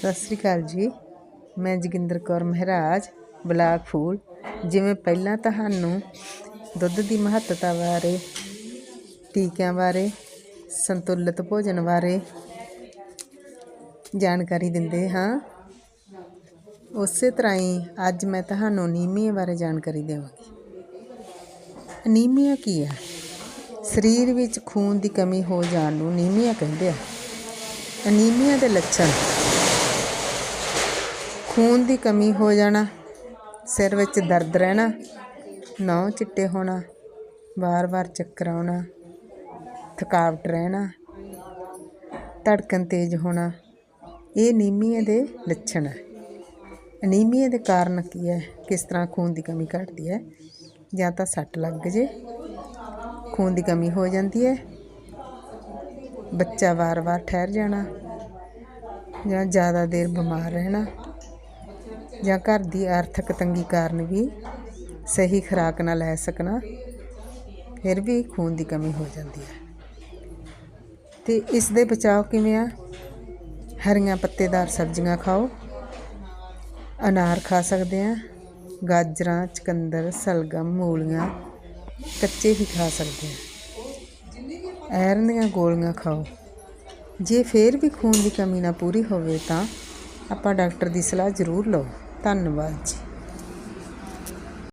ਸਤਿ ਸ੍ਰੀ ਅਕਾਲ ਜੀ। ਮੈਂ ਜੋਗਿੰਦਰ ਕੌਰ ਮਹਿਰਾਜ, ਬਲਾਕ ਫੂਲ। ਜਿਵੇਂ ਪਹਿਲਾਂ ਤੁਹਾਨੂੰ ਦੁੱਧ ਦੀ ਮਹੱਤਤਾ ਬਾਰੇ, ਟੀਕਿਆਂ ਬਾਰੇ, ਸੰਤੁਲਿਤ ਭੋਜਨ ਬਾਰੇ ਜਾਣਕਾਰੀ ਦਿੰਦੇ ਹਾਂ, ਉਸੇ ਤਰ੍ਹਾਂ ਹੀ ਅੱਜ ਮੈਂ ਤੁਹਾਨੂੰ ਅਨੀਮੀਆ ਬਾਰੇ ਜਾਣਕਾਰੀ ਦੇਵਾਂਗੀ। ਅਨੀਮੀਆ ਕੀ ਹੈ? ਸਰੀਰ ਵਿੱਚ ਖੂਨ ਦੀ ਕਮੀ ਹੋ ਜਾਣ ਨੂੰ ਅਨੀਮੀਆ ਕਹਿੰਦੇ ਆ। ਅਨੀਮੀਆ ਦੇ ਲੱਛਣ ਖੂਨ ਦੀ ਕਮੀ ਹੋ ਜਾਣਾ, ਸਿਰ ਵਿੱਚ ਦਰਦ ਰਹਿਣਾ, ਨਹੁੰ ਚਿੱਟੇ ਹੋਣਾ, ਵਾਰ-ਵਾਰ ਚੱਕਰ ਆਉਣਾ, ਥਕਾਵਟ ਰਹਿਣਾ, ਧੜਕਣ ਤੇਜ਼ ਹੋਣਾ, ਇਹ ਅਨੀਮੀਆ ਦੇ ਲੱਛਣ ਹੈ ਅਨੀਮੀਆ ਦੇ ਕਾਰਨ ਕੀ ਹੈ? ਕਿਸ ਤਰ੍ਹਾਂ ਖੂਨ ਦੀ ਕਮੀ ਘਟਦੀ ਹੈ? ਜਾਂ ਤਾਂ ਸੱਟ ਲੱਗ ਜੇ, ਖੂਨ ਦੀ ਕਮੀ ਹੋ ਜਾਂਦੀ ਹੈ, ਬੱਚਾ ਵਾਰ-ਵਾਰ ਠਹਿਰ ਜਾਣਾ, ਜਾਂ ਜ਼ਿਆਦਾ ਦੇਰ ਬਿਮਾਰ ਰਹਿਣਾ ਜਾਂ ਘਰ ਦੀ ਆਰਥਿਕ ਤੰਗੀ ਕਾਰਨ ਵੀ ਸਹੀ ਖੁਰਾਕ ਨਾ ਲੈ ਸਕਣਾ, ਫਿਰ ਵੀ ਖੂਨ ਦੀ ਕਮੀ ਹੋ ਜਾਂਦੀ ਹੈ। ਤੇ ਇਸ ਦੇ ਬਚਾਅ ਕਿਵੇਂ ਆ? ਹਰੀਆਂ ਪੱਤੇਦਾਰ ਸਬਜ਼ੀਆਂ ਖਾਓ, ਅਨਾਰ ਖਾ ਸਕਦੇ ਆ, ਗਾਜਰਾਂ, ਚਕੰਦਰ, ਸਲਗਮ, ਮੂਲੀਆਂ ਕੱਚੇ ਹੀ ਖਾ ਸਕਦੇ ਆ। ਐਰਨ ਦੀਆਂ ਗੋਲੀਆਂ ਖਾਓ। ਜੇ ਫੇਰ ਵੀ ਖੂਨ ਦੀ ਕਮੀ ਨਾ ਪੂਰੀ ਹੋਵੇ ਤਾਂ ਆਪਾਂ ਡਾਕਟਰ ਦੀ ਸਲਾਹ ਜ਼ਰੂਰ ਲਓ। ਧੰਨਵਾਦ ਜੀ।